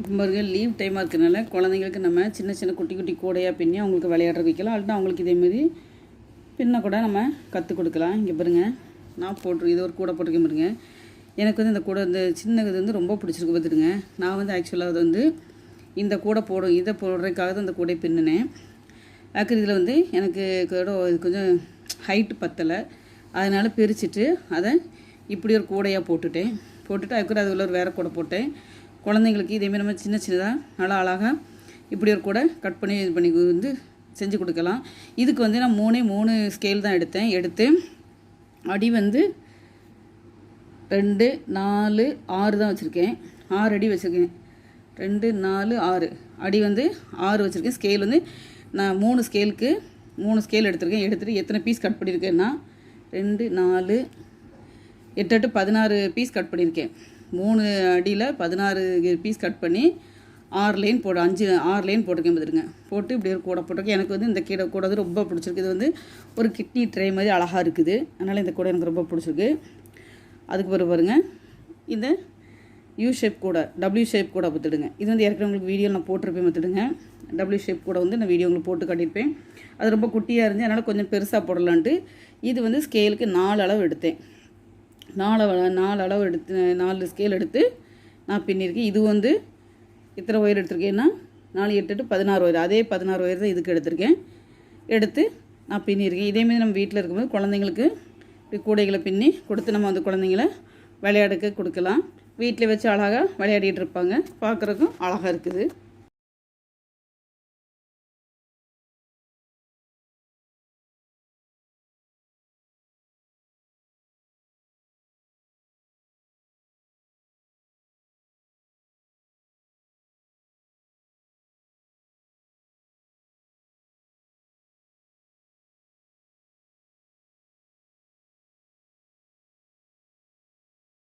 இப்போ பாருங்க லீவ் டைமாக இருக்கிறனால குழந்தைங்களுக்கு நம்ம சின்ன சின்ன குட்டி குட்டி கூடையாக பின்னி அவங்களுக்கு விளையாடுற வைக்கலாம். அல்லது அவங்களுக்கு இதேமாரி பின்ன கூட நம்ம கற்றுக் கொடுக்கலாம். இங்கே பாருங்க. நான் போட்டு இது ஒரு கூடை போட்டிருக்கேன் பாருங்க. எனக்கு வந்து இந்த கூடை இந்த சின்ன இது வந்து ரொம்ப பிடிச்சிருக்கு பார்த்துடுங்க. நான் வந்து ஆக்சுவலாக அது வந்து இந்த கூடை போடும் இதை போடுறதுக்காக தான் இந்த கூடை பின்னினேன். அதுக்கு இதில் வந்து எனக்கு கூட இது கொஞ்சம் ஹைட்டு பத்தலை. அதனால் பிரிச்சுட்டு அதை இப்படி ஒரு கூடையாக போட்டுட்டேன். போட்டுட்டு அதுக்கு அது உள்ள ஒரு வேறு கூடை போட்டேன். குழந்தைங்களுக்கு இதேமாரி நம்ம சின்ன சின்னதாக நல்லா அழகாக இப்படி ஒரு கூட கட் பண்ணி இது பண்ணி வந்து செஞ்சு கொடுக்கலாம். இதுக்கு வந்து நான் மூணே மூணு ஸ்கேல் தான் எடுத்தேன். எடுத்து அடி வந்து ரெண்டு நாலு ஆறு தான் வச்சுருக்கேன். ஆறு அடி வச்சுருக்கேன். ரெண்டு நாலு ஆறு. அடி வந்து ஆறு வச்சுருக்கேன். ஸ்கேல் வந்து நான் மூணு ஸ்கேலுக்கு மூணு ஸ்கேல் எடுத்திருக்கேன். எடுத்துகிட்டு எத்தனை பீஸ் கட் பண்ணியிருக்கேன்னா ரெண்டு நாலு எட்டு எட்டு பதினாறு பீஸ் கட் பண்ணியிருக்கேன். மூணு அடியில் பதினாறு பீஸ் கட் பண்ணி ஆறு லைன் போட அஞ்சு ஆறு லைன் போட்டிருக்கேன் பார்த்துருங்க போட்டு இப்படி ஒரு கூடை போட்டிருக்கேன். எனக்கு வந்து இந்த கீடை கூட வந்து ரொம்ப பிடிச்சிருக்கு. இது வந்து ஒரு கிட்னி ட்ரே மாதிரி அழகாக இருக்குது. அதனால் இந்த கூடை எனக்கு ரொம்ப பிடிச்சிருக்கு. அதுக்கு பிறகு பாருங்க. இந்த யூ ஷேப் கூட டபிள்யூ ஷேப் கூட பார்த்துடுங்க. இது வந்து ஏற்கனவே உங்களுக்கு வீடியோ நான் போட்டிருப்பேன் பார்த்துடுங்க. டபிள்யூ ஷேப் கூட வந்து நான் வீடியோ உங்களுக்கு போட்டு காட்டியிருப்பேன். அது ரொம்ப குட்டியாக இருந்துச்சு. அதனால் கொஞ்சம் பெருசாக போடலான்ட்டு இது வந்து ஸ்கேலுக்கு நாலு அளவு எடுத்தேன். நாலு நாலு அளவு எடுத்து நாலு ஸ்கேல் எடுத்து நான் பின்னிருக்கேன். இது வந்து இத்தனை ஒயர் எடுத்திருக்கேன்னா நாலு எட்டு எட்டு பதினாறு ஒயர் அதே பதினாறு ஒயர் தான் இதுக்கு எடுத்திருக்கேன். எடுத்து நான் பின்னியிருக்கேன் இதேமாரி நம்ம வீட்டில் இருக்கும்போது குழந்தைங்களுக்கு இப்படி கூடைகளை பின்னி கொடுத்து நம்ம அந்த குழந்தைங்கள விளையாடுக்க கொடுக்கலாம். வீட்டில் வச்சு அழகாக விளையாடிட்டு இருப்பாங்க. பார்க்குறதுக்கும் அழகாக இருக்குது.